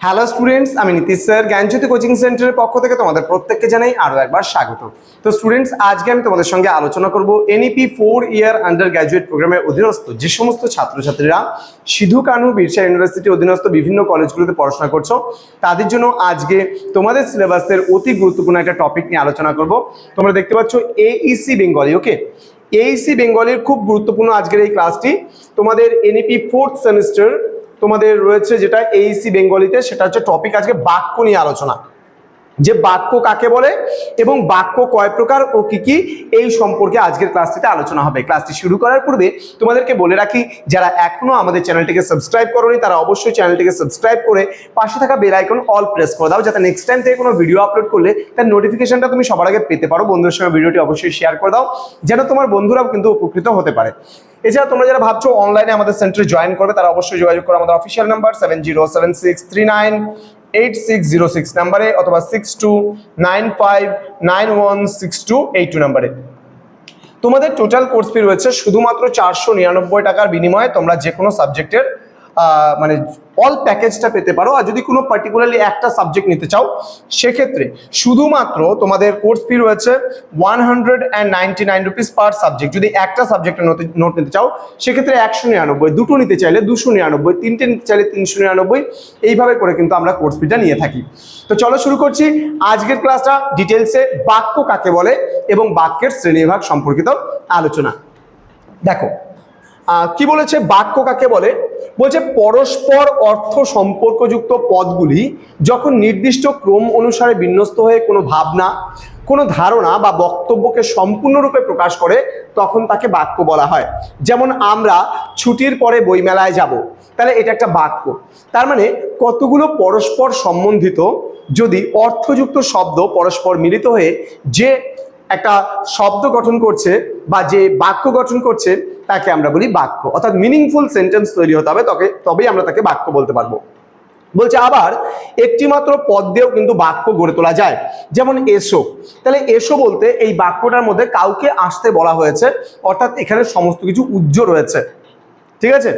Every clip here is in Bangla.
হ্যালো স্টুডেন্টস আমি নীতিশ স্যার, জ্ঞানজ্যোতি কোচিং সেন্টারের পক্ষ থেকে তোমাদের প্রত্যেককে জানাই আরও একবার স্বাগত। তো স্টুডেন্টস আজকে আমি তোমাদের সঙ্গে আলোচনা করব NEP four year undergraduate প্রোগ্রামের অধীনস্থ যে সমস্ত ছাত্রছাত্রীরা সিধু কানু বিরসা ইউনিভার্সিটি অধীনস্থ বিভিন্ন কলেজগুলোতে পড়াশোনা করছ, তাদের জন্য আজকে তোমাদের সিলেবাসের অতি গুরুত্বপূর্ণ একটা টপিক নিয়ে আলোচনা করব। তোমরা দেখতে পাচ্ছ এইসি বেঙ্গলি ওকে এইসি বেঙ্গলির খুব গুরুত্বপূর্ণ আজকের এই ক্লাসটি তোমাদের এনইপি ফোর্থ সেমিস্টার তোমাদের রয়েছে যেটা এইসি বেঙ্গলিতে সেটা হচ্ছে টপিক আজকে বাক্য নিয়ে আলোচনা। যে বাক্য কাকে বলে এবং বাক্য কয় প্রকার ও কি কি, এই সম্পর্কে আজকের ক্লাসটিতে আলোচনা হবে। ক্লাসটি শুরু করার পূর্বে তোমাদেরকে বলে রাখি, যারা এখনও আমাদের চ্যানেলটিকে সাবস্ক্রাইব করোনি, তারা অবশ্যই চ্যানেলটিকে সাবস্ক্রাইব করে পাশে থাকা বেল আইকন অল প্রেস করে দাও, যাতে নেক্সট টাইম থেকে কোনো ভিডিও আপলোড করলে তার নোটিফিকেশনটা তুমি সবার আগে পেতে পারো। বন্ধুদের সঙ্গে ভিডিওটি অবশ্যই শেয়ার করে দাও, যেন তোমার বন্ধুরাও কিন্তু উপকৃত হতে পারে। এছাড়া তোমরা যারা ভাবছ অনলাইনে আমাদের সেন্টারে জয়েন করবে, তারা অবশ্যই যোগাযোগ করো আমাদের official number seven zero seven six three nine eight six zero six নাম্বারে অথবা six two nine five nine one six two eight two নাম্বারে। তোমাদের টোটাল কোর্স ফি রয়েছে শুধুমাত্র চারশো নিরানব্বই টাকার বিনিময়ে তোমরা যে কোনো সাবজেক্টের মানে অল প্যাকেজটা পেতে পারো। আর যদি কোনো পার্টিকুলারলি একটা সাবজেক্ট নিতে চাও, সেক্ষেত্রে শুধুমাত্র তোমাদের কোর্স ফি রয়েছে one hundred and ninety nine rupees per subject যদি একটা সাবজেক্টের নোট নিতে চাও, সেক্ষেত্রে একশো নিরানব্বই, দুটো নিতে চাইলে দুশো নিরানব্বই, তিনটে নিতে চাইলে তিনশো নিরানব্বই, এইভাবে করে কিন্তু আমরা কোর্স ফিটা নিয়ে থাকি। তো চলো শুরু করছি আজকের ক্লাসটা ডিটেলসে বাক্য কাকে বলে এবং বাক্যের শ্রেণীবিভাগ সম্পর্কিত আলোচনা। দেখো কি বলেছে? বাক্য কাকে বলে? বলছে পরস্পর অর্থ সম্পর্কযুক্ত পদগুলি যখন নির্দিষ্ট ক্রম অনুসারে বিন্যস্ত হয়ে কোনো ভাবনা, কোনো ধারণা বা বক্তব্যকে সম্পূর্ণরূপে প্রকাশ করে, তখন তাকে বাক্য বলা হয়। যেমন, আমরা ছুটির পরে বইমেলায় যাব। তাহলে এটা একটা বাক্য। তার মানে কতগুলো পরস্পর সম্বন্ধিত যদি অর্থযুক্ত শব্দ পরস্পর মিলিত হয়ে যে একটা শব্দ গঠন করছে বা যে বাক্য গঠন করছে, তাকে আমরা বলি বাক্য। অর্থাৎ মিনিংফুল সেন্টেন্স তৈরি হতে হবে তবে তবেই আমরা তাকে বাক্য বলতে পারব। বলছে আবার একটি মাত্র পদ দিয়েও কিন্তু বাক্য গড়ে তোলা যায়। যেমন এসো। তাহলে এসো বলতে এই বাক্যটার মধ্যে কাউকে আসতে বলা হয়েছে, অর্থাৎ এখানে সমস্ত কিছু উজ্জ্ব রয়েছে। ঠিক আছে?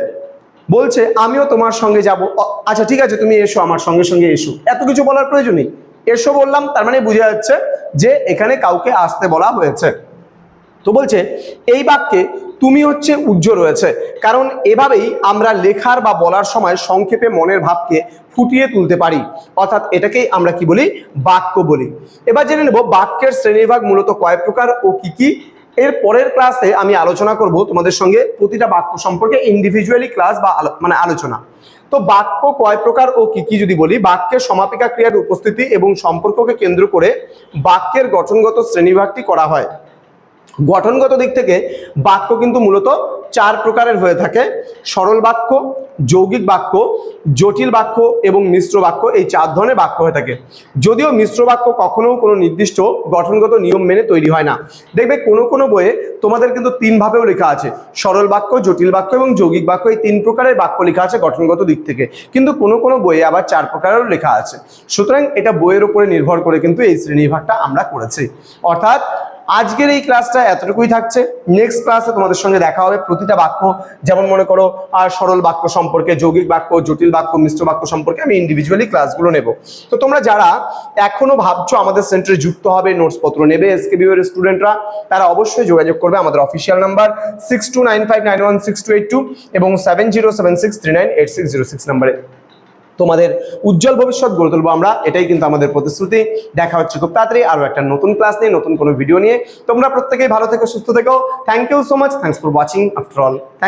বলছে, আমিও তোমার সঙ্গে যাব। আচ্ছা ঠিক আছে, তুমি এসো, আমার সঙ্গে সঙ্গে এসো। এত কিছু বলার প্রয়োজন নেই। এসো বললাম, তার মানে বোঝা যাচ্ছে যে এখানে কাউকে আসতে বলা হয়েছে। তো বলছে, এই বাক্যে তুমি হচ্ছে উজ্জ্ব রয়েছে, কারণ এভাবেই আমরা লেখার বা বলার সময় সংক্ষেপে মনের ভাবকে ফুটিয়ে তুলতে পারি। অর্থাৎ এটাকেই আমরা কি বলি? বাক্য বলি। এবার জেনে নেব বাক্যের শ্রেণীভাগ মূলত কয় প্রকার ও কি কি এর পরের ক্লাসে আমি আলোচনা করব তোমাদের সঙ্গে প্রতিটা বাক্য সম্পর্কে ইন্ডিভিজুয়ালি ক্লাস বা মানে আলোচনা। তো বাক্য কয় প্রকার ও কি কি যদি বলি, বাক্যের সমাপিকা ক্রিয়ার উপস্থিতি এবং সম্পর্ককে কেন্দ্র করে বাক্যের গঠনগত শ্রেণীভাগটি করা হয়। গঠনগত দিক থেকে বাক্য কিন্তু মূলত চার প্রকারের হয়ে থাকে। সরল বাক্য যৌগিক বাক্য, জটিল বাক্য এবং মিশ্র বাক্য, এই চার ধরনের বাক্য হয়ে থাকে। যদিও মিশ্র বাক্য কখনো কোনো নির্দিষ্ট গঠনগত নিয়ম মেনে তৈরি হয় না। দেখবে কোনো কোনো বইয়ে তোমাদের কিন্তু তিন ভাবেও লেখা আছে। সরল বাক্য, জটিল বাক্য এবং যৌগিক বাক্য, এই তিন প্রকারের বাক্য লেখা আছে গঠনগত দিক থেকে। কিন্তু কোনো কোনো বইয়ে আবার চার প্রকারেরও লেখা আছে। সুতরাং এটা বইয়ের উপরে নির্ভর করে কিন্তু এই শ্রেণীবিভাগটা আমরা করেছি। অর্থাৎ আজকের এই ক্লাসটা এতটুকুই থাকছে। নেক্সট ক্লাসে তোমাদের সঙ্গে দেখা হবে প্রতিটা বাক্য। যেমন মনে করো আর সরল বাক্য সম্পর্কে, যৌগিক বাক্য, জটিল বাক্য, মিশ্র বাক্য সম্পর্কে আমি ইন্ডিভিজুয়ালি ক্লাসগুলো নেব। তো তোমরা যারা এখনও ভাবছ আমাদের সেন্টারে যুক্ত হবে নোটস পত্র নেবে এসকে বিওর স্টুডেন্টরা তারা অবশ্যই যোগাযোগ করবে আমাদের official number six two nine five nine one six two eight two এবং seven zero seven six three nine eight six zero six নাম্বারে তোমাদের উজ্জ্বল ভবিষ্যৎ গড়ে তুলবো আমরা। এটাই কিন্তু আমাদের প্রতিশ্রুতি। দেখা হচ্ছে খুব তাড়াতাড়ি আরও একটা নতুন ক্লাস নিয়ে, নতুন কোনো ভিডিও নিয়ে। তোমরা প্রত্যেকেই ভালো থেকো, সুস্থ থেকো। Thank you so much thanks for watching after all